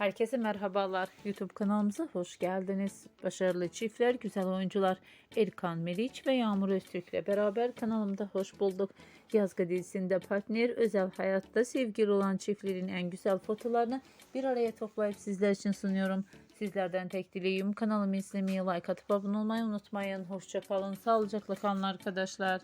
Herkese merhabalar. YouTube kanalımıza hoş geldiniz. Başarılı çiftler, güzel oyuncular Erkan Meriç ve Yağmur Öztürk ile beraber kanalımda hoş bulduk. Yazgı dizisinde partner, özel hayatta sevgili olan çiftlerin en güzel fotolarını bir araya toplayıp sizler için sunuyorum. Sizlerden tek dileğim kanalımı izlemeyi, like atıp abone olmayı unutmayın. Hoşçakalın, sağlıcakla kalın arkadaşlar.